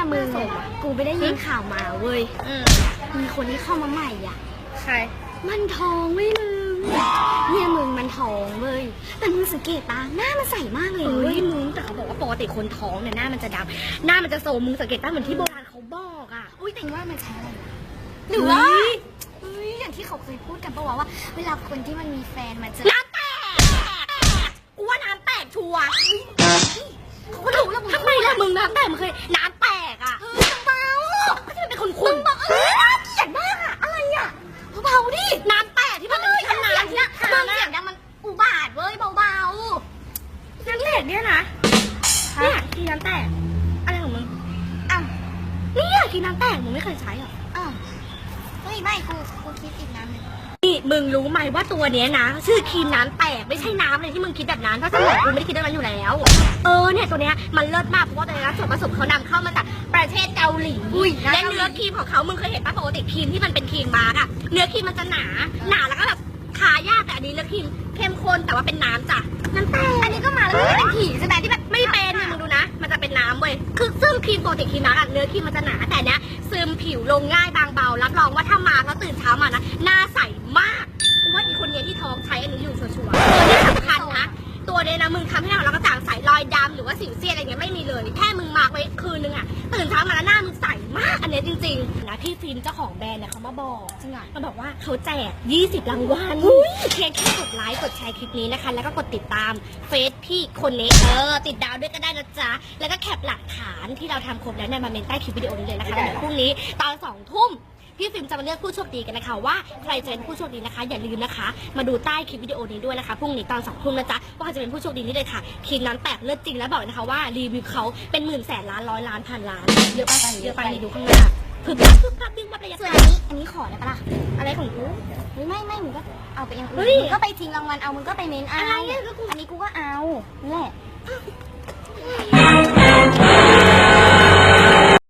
เนี่ยมึงกูไปได้ยินข่าวมาเว้ยอืมมีคนที่เข้ามาใหม่อะ ใคร มันท้องเว้ยมึงเนี่ยมึงมันท้องเว้ยแต่มึงสังเกตตาหน้ามันใสมากเลยเฮ้เว้ยยมึงแต่เขาบอกว่าปกติคนท้องเนี่ยหน้ามันจะดำหน้ามันจะโซมมึงสังเกตป่ะเหมือนที่โบราณเขาบอกอะอุ้ยแต่ว่ามันใช่อะไรวะหรือว่าเฮ้ยอย่างที่เขาเคยพูดกันปะวะว่า เวลาคนที่มันมีแฟนมันจะน้ำแตกกูว่าน้ำแตกชัวร์เขาก็รู้แล้วมึงทำไมล่ะมึงน้ำแตกมึงเคยน้ แตก อะไรของมึงๆอะเนี่ยกินน้ำแตกมึงไม่เคยใช้เหรออะเฮ้ยไม่กูกูคิดอีกน้ำหนึ่งนี่มึงรู้ไหมว่าตัวเนี้ยนะชื่อครีมน้ำแตกไม่ใช่น้ำเลยที่มึงคิดแบบนั้นเพราะสมองกูไม่ได้คิดแบบนั้นอยู่แล้ว เออเนี่ยตัวเนี้ยมันเลิศมากเพราะว่าตัวเนี้ยนะส่วนผสมเขานำเข้ามาจากประเทศเกาหลีอุ้ยและเนื้อครีมของเขามึงเคยเห็นป่ะปกติครีมที่มันเป็นครีมมาร์กอะเนื้อครีมมันจะหนาหนาแล้วก็แบบทายากแต่อันนี้เนื้อครีม รีมปกติครีมมาร์กอะเนื้อครีมมันจะหนาแต่เนี้ยซึมผิวลงง่ายบางเบา รับรองว่าถ้ามาแล้วตื่นเช้ามานะหน้าใสมากกูว่าอีคนเนี้ยที่ท้องใช้อันนี้อยู่ชัวร์ๆเออที่สำคัญนะตัวเนี้ยนะมึงทำให้เราเราก็จางใสรอยดำหรือว่าสิวเซียนอะไรเงี้ยไม่มีเลยแค่มึงมาร์กไว้ จริงๆนะพี่ฟิล์มเจ้าของแบรนด์เนี่ยเขามาบอกจริงเหรอมันบอกว่าเขาแจก 20 รางวัลเพียงแค่กดไลค์กดแชร์คลิปนี้นะคะ แล้วก็กดติดตามเฟซพี่คนนี้เออติดดาวด้วยก็ได้นะจ๊ะ แล้วก็แคปหลักฐานที่เราทำครบแล้วเนี่ยมาเมนใต้คลิปวิดีโอนี้เลยนะคะเดี๋ยวพรุ่งนี้ตอนสองทุ่ม พี่ฟิล์มจะมาเลือกผู้โชคดีกันนะคะว่าใครจะเป็นผู้โชคดีนะคะ อย่าลืมนะคะ มาดูใต้คลิปวิดีโอนี้ด้วยนะคะพรุ่งนี้ตอนสองทุ่มนะจ๊ะว่าใครจะเป็นผู้โชคดีนี่เลยค่ะครีมนั้นแตกเลือดจริงแล้วบอกนะคะว่ารีวิวเขาเป็นหมื่นแสนล้านร้อยล้านพันล้านเยอะไปเยอะไปดูข้างหน้าพึบพับพึบพับดึงมาประหยัดส่วนอันนี้อันนี้ขอได้ปะล่ะอะไรของกูเฮ้ยไม่ไม่มึงก็เอาไปเอื่นยมึงก็ไปทิ้งรางวัลเอามึงก็ไปเม้นเอาอะไรเนี่ยก็กูอันนี้กูก็เอานี่แหละ